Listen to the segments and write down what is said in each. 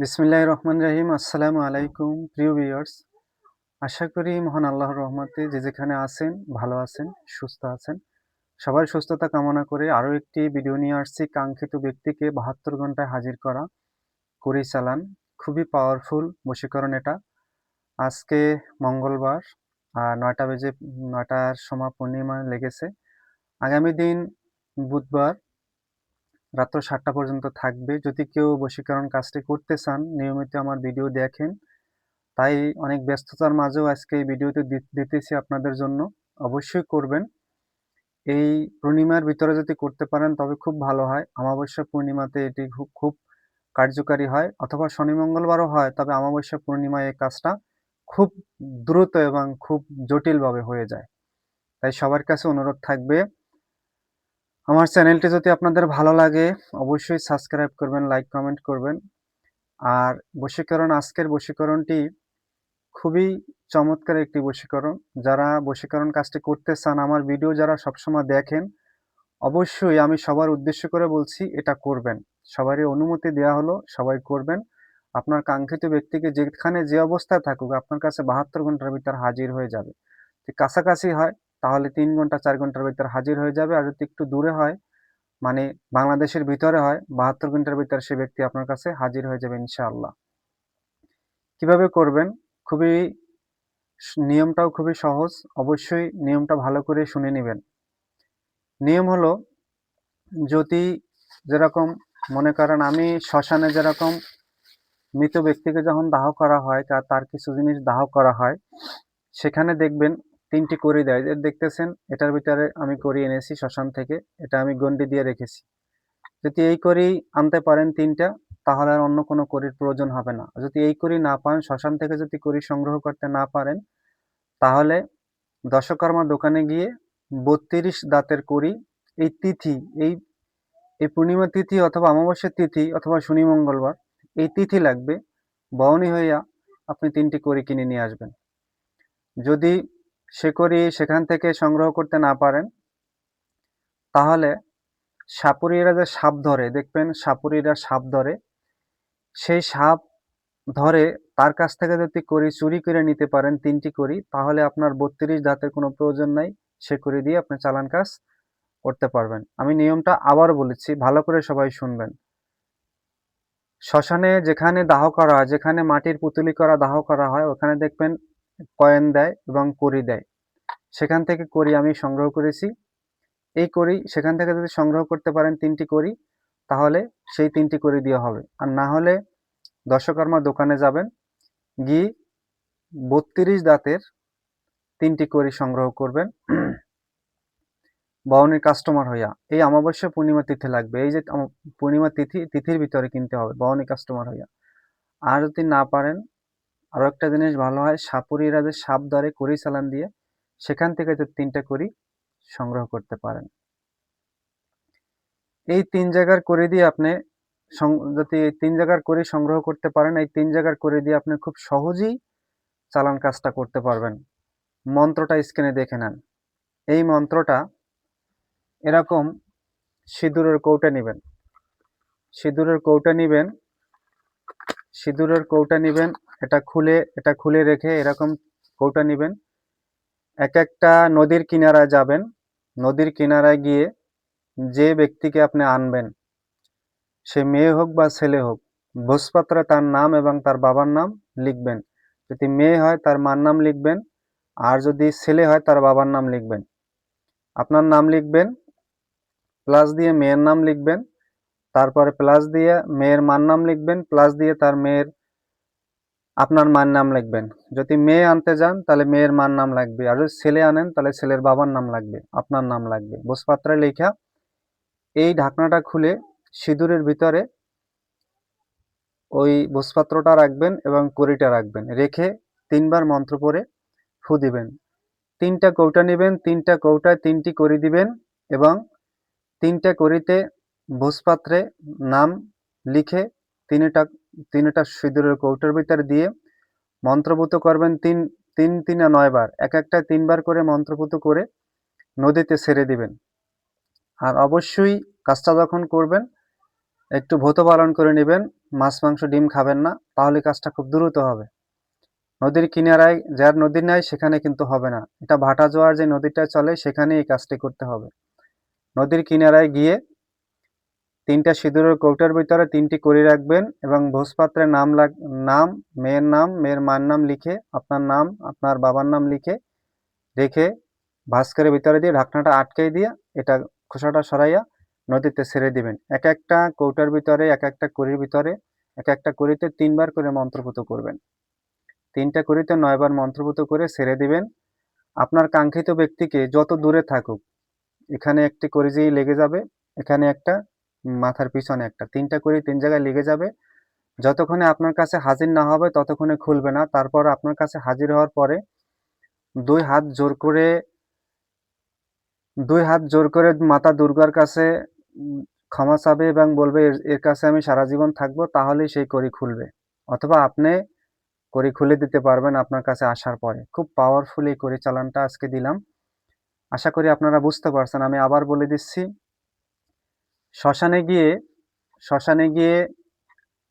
বিসমিল্লাহ রহমান রাহিম। আসসালামু আলাইকুম, প্রিয় ভিউয়ার্স। আশা করি মহান আল্লাহর রহমতে যে যেখানে আছেন, ভালো আছেন, সুস্থ আছেন। সবার সুস্থতা কামনা করে আরও একটি ভিডিও নিয়ে আসছি। কাঙ্ক্ষিত ব্যক্তিকে বাহাত্তর ঘন্টায় হাজির করা করি চালান। খুবই পাওয়ারফুল বশীকরণ এটা। আজকে মঙ্গলবার, আর নয়টা বেজে, নয়টার সময় পূর্ণিমা লেগেছে। আগামী দিন বুধবার রাত্র সাতটা পর্যন্ত থাকবে। যদি কেউ বশীকরণ কাজটি করতে চান, নিয়মিত আমার ভিডিও দেখেন। তাই অনেক ব্যস্ততার মাঝেও আজকে এই ভিডিওতে দিতেছি আপনাদের জন্য। অবশ্যই করবেন। এই পূর্ণিমার ভিতরে যদি করতে পারেন, তবে খুব ভালো হয়। অমাবস্যা পূর্ণিমাতে এটি খুব খুব কার্যকারী হয়। অথবা শনি মঙ্গলবারও হয়, তবে অমাবস্যা পূর্ণিমায় এই কাজটা খুব দ্রুত এবং খুব জটিলভাবে হয়ে যায়। তাই সবার কাছে অনুরোধ থাকবে আমার চ্যানেলটি যদি আপনাদের ভালো লাগে, অবশ্যই সাবস্ক্রাইব করবেন, লাইক, কমেন্ট করবেন। আর বশীকরণ, আজকের বশীকরণটি খুবই চমৎকার একটি বশীকরণ। যারা বশীকরণ কাজটি করতে চান, আমার ভিডিও যারা সবসময় দেখেন, অবশ্যই আমি সবার উদ্দেশ্য করে বলছি, এটা করবেন। সবারই অনুমতি দেওয়া হলো, সবাই করবেন। আপনার কাঙ্ক্ষিত ব্যক্তিকে যেখানে যে অবস্থায় থাকুক, আপনার কাছে বাহাত্তর ঘণ্টার ভিতর হাজির হয়ে যাবে। কাছাকাছি হয় তাহলে তিন ঘণ্টা, চার ঘণ্টার ভিতর হাজির হয়ে যাবে। আর যদি একটু দূরে হয় মানে বাংলাদেশের ভিতরে হয়, বাহাত্তর ঘণ্টার ভিতরে সে ব্যক্তি আপনার কাছে হাজির হয়ে যাবে ইনশাআল্লাহ। কীভাবে করবেন? খুবই নিয়মটাও খুবই সহজ। অবশ্যই নিয়মটা ভালো করে শুনে নেবেন। নিয়ম হলো, যদি যেরকম মনে করেন আমি শ্মশানে যেরকম মৃত ব্যক্তিকে যখন দাহ করা হয় তার কিছু জিনিস দাহ করা হয়, সেখানে দেখবেন তিনটি করি দেয়। দেখতেছেন, এটার ভিতরে আমি করি এনেছি শ্মশান থেকে, এটা আমি গন্ডি দিয়ে রেখেছি। যদি এই করি আনতে পারেন তিনটা, তাহলে আর অন্য কোনো করির প্রয়োজন হবে না। যদি এই করি না পান শ্মশান থেকে যদি করি সংগ্রহ করতে না পারেন, তাহলে দশকর্মা দোকানে গিয়ে বত্রিশ দাঁতের করি এই তিথি, এই এই পূর্ণিমা তিথি অথবা অমাবস্যার তিথি অথবা শনি মঙ্গলবার, এই তিথি লাগবে। বওনি হইয়া আপনি তিনটি করি কিনে নিয়ে আসবেন। যদি করি সেখান থেকে সংগ্রহ করতে না পারেন, তাহলে সাপুরিরা যে সাপ ধরে, দেখবেন সাপুরিরা সাপ ধরে, সেই সাপ ধরে তার কাছ থেকে যদি করি চুরি করে নিতে পারেন তিনটি করি তাহলে আপনার বত্রিশ দাঁতের কোনো প্রয়োজন নাই, সে করি দিয়ে আপনি চালান কাজ করতে পারবেন। আমি নিয়মটা আবার বলেছি, ভালো করে সবাই শুনবেন। শ্মশানে যেখানে দাহ করা হয়, যেখানে মাটির পুতুলি করা, দাহ করা হয়, ওখানে দেখবেন কয়েন দেয় এবং করি দেয়। সেখান থেকে করি আমি সংগ্রহ করেছি। এই করি সেখান থেকে যদি সংগ্রহ করতে পারেন তিনটি করি তাহলে সেই তিনটি করি দেওয়া হবে। আর না হলে দশকর্মা দোকানে যাবেন, গিয়ে বত্রিশ দাঁতের তিনটি করি সংগ্রহ করবেন। বাউনির কাস্টমার হইয়া। এই অমাবস্যা পূর্ণিমা তিথি লাগবে। এই যে পূর্ণিমা তিথি, তিথির ভিতরে কিনতে হবে বাউনি কাস্টমার হইয়া। আর যদি না পারেন আরও একটা জিনিস ভালো হয়, সাপুরিরা যে সাপ ধরে করি চালান দিয়ে, সেখান থেকে যদি তিনটা করি সংগ্রহ করতে পারেন। এই তিন জায়গার করে দিয়ে আপনি যদি তিন জায়গার করে সংগ্রহ করতে পারেন, এই তিন জায়গার করে দিয়ে আপনি খুব সহজেই চালান কাজটা করতে পারবেন। মন্ত্রটা স্ক্রিনে দেখে নেন। এই মন্ত্রটা এরকম সিঁদুরের কৌটা নেবেন। সিঁদুরের কৌটা নেবেন, সিঁদুরের কৌটা নেবেন এটা খুলে এটা খুলে রেখে এরকম কৌটা নেবেন। এক একটা নদীর কিনারায় যাবেন। নদীর কিনারায় গিয়ে যে ব্যক্তিকে আপনি আনবেন, সে মেয়ে হোক বা ছেলে হোক, ভোজপত্রে তার নাম এবং তার বাবার নাম লিখবেন। যদি মেয়ে হয়, তার মার নাম লিখবেন। আর যদি ছেলে হয়, তার বাবার নাম লিখবেন। আপনার নাম লিখবেন, প্লাস দিয়ে মেয়ের নাম লিখবেন। তারপরে প্লাস দিয়ে মেয়ের মার নাম লিখবেন, প্লাস দিয়ে তার মেয়ের আপনার মার নাম লিখবেন। যদি মেয়ে আনতে যান, তাহলে মেয়ের মার নাম লাগবে। আর যদি ছেলে আনেন, তাহলে ছেলের বাবার নাম লাগবে, আপনার নাম লাগবে। বসপাত্রে লেখা এই ঢাকনাটা খুলে সিঁদুরের ভিতরে ওই ভোজপাত্রটা রাখবেন এবং কড়িটা রাখবেন। রেখে তিনবার মন্ত্র পড়ে ফু দিবেন। তিনটা কৌটা নেবেন, তিনটা কৌটায় তিনটি করি দিবেন এবং তিনটা করিতে ভোজপাত্রে নাম লিখে তিনটা তিনটা সিঁদুরের কৌটার ভিতরে দিয়ে মন্ত্রভূত করবেন তিন তিন, তিনে নয় বার। এক একটা তিনবার করে মন্ত্রভূত করে নদীতে ছেড়ে দিবেন। আর অবশ্যই কাজটা যখন করবেন, একটু ভূত পালন করে নেবেন, মাছ, মাংস, ডিম খাবেন না, তাহলে কাজটা খুব দ্রুত হবে। নদীর কিনারায়, যার নদী নাই, সেখানে কিন্তু হবে না। এটা ভাটা জোয়ার যে নদীটা চলে সেখানে এই কাজটি করতে হবে। নদীর কিনারায় গিয়ে তিনটা সিঁদুরের কৌটার ভিতরে তিনটি করি রাখবেন এবং ভোজপাত্রের নাম লাগ, নাম, মেয়ের নাম, মেয়ের মার নাম লিখে, আপনার নাম, আপনার বাবার নাম লিখে রেখে ভাস্করের ভিতরে দিয়ে ঢাকনাটা আটকে দিয়ে এটা খোসাটা সরাইয়া নদীতে ছেড়ে দিবেন। এক একটা কৌটার ভিতরে, এক একটা করির ভিতরে, এক একটা করিতে তিনবার করে মন্ত্রপুত করবেন। তিনটা করিতে নয়বার মন্ত্রপুত করে ছেড়ে দিবেন। আপনার কাঙ্ক্ষিত ব্যক্তিকে যত দূরে থাকুক, এখানে একটি করি যেই লেগে যাবে, এখানে একটা মাথার পিছনে একটা। তিনটা করি তিন জায়গায় লেগে যাবে। যতক্ষণে আপনার কাছে হাজির না হবে, ততক্ষণে খুলবে না। তারপর আপনার কাছে হাজির হওয়ার পরে দুই হাত জোর করে, দুই হাত জোর করে মাতা দুর্গার কাছে ক্ষমা চাবে এবং বলবে, এর- কাছে আমি সারা জীবন থাকব, তাহলেই সেই করি খুলবে। অথবা আপনি করি খুলে দিতে পারবেন আপনার কাছে আসার পরে। খুব পাওয়ারফুল এই করি চালানটা আজকে দিলাম। আশা করি আপনারা বুঝতে পারছেন। আমি আবার বলে দিচ্ছি শ্মশানে গিয়ে শ্মশানে গিয়ে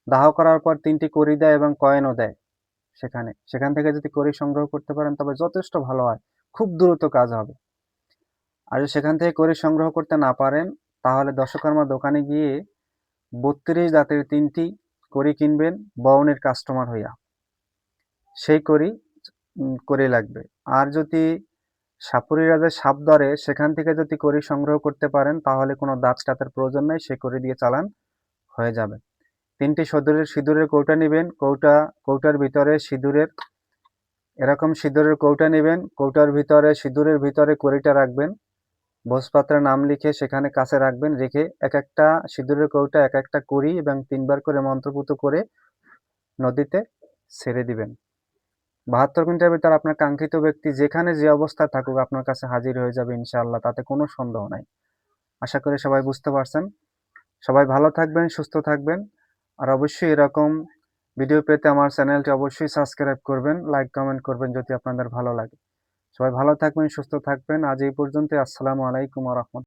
দাহ করার পর তিনটি করি দেয় এবং কয়েনও দেয় সেখানে। সেখান থেকে যদি করি সংগ্রহ করতে পারেন, তবে যথেষ্ট ভালো হয়। খুব দ্রুত কাজ হবে। আর যদি সেখান থেকে করি সংগ্রহ করতে না পারেন, তাহলে দশকর্মা দোকানে গিয়ে বত্রিশ জাতের তিনটি করি কিনবেন বউনের কাস্টমার হইয়া। সেই করি করি লাগবে। আর যদি সাপুরি রাজের সাপ ধরে সেখান থেকে যদি করি সংগ্রহ করতে পারেন, তাহলে কোনো দাঁত টাতের প্রয়োজন নেই, সে করি দিয়ে চালান হয়ে যাবে। তিনটি সিঁদুরের সিঁদুরের কৌটা নেবেন, কৌটা, কৌটার ভিতরে সিঁদুরের, এরকম সিঁদুরের কৌটা নেবেন, কৌটার ভিতরে, সিঁদুরের ভিতরে কড়িটা রাখবেন, ভোজপাত্রের নাম লিখে সেখানে কাছে রাখবেন, রেখে এক একটা সিঁদুরের কৌটা, এক একটা করি এবং তিনবার করে মন্ত্রপুত করে নদীতে ছেড়ে দিবেন। বাহাত্তর ঘণ্টার ভিতর আপনার কাঙ্ক্ষিত ব্যক্তি যেখানে যে অবস্থায় থাকুক আপনার কাছে হাজির হয়ে যাবে ইনশাআল্লাহ, তাতে কোনো সন্দেহ নাই। আশা করি সবাই বুঝতে পারছেন। সবাই ভালো থাকবেন, সুস্থ থাকবেন। আর অবশ্যই এরকম ভিডিও পেতে আমার চ্যানেলটি অবশ্যই সাবস্ক্রাইব করবেন, লাইক, কমেন্ট করবেন যদি আপনাদের ভালো লাগে। সবাই ভালো থাকবেন, সুস্থ থাকবেন। আজ এই পর্যন্ত আসসালামু আলাইকুম রহমতুল্লাহ।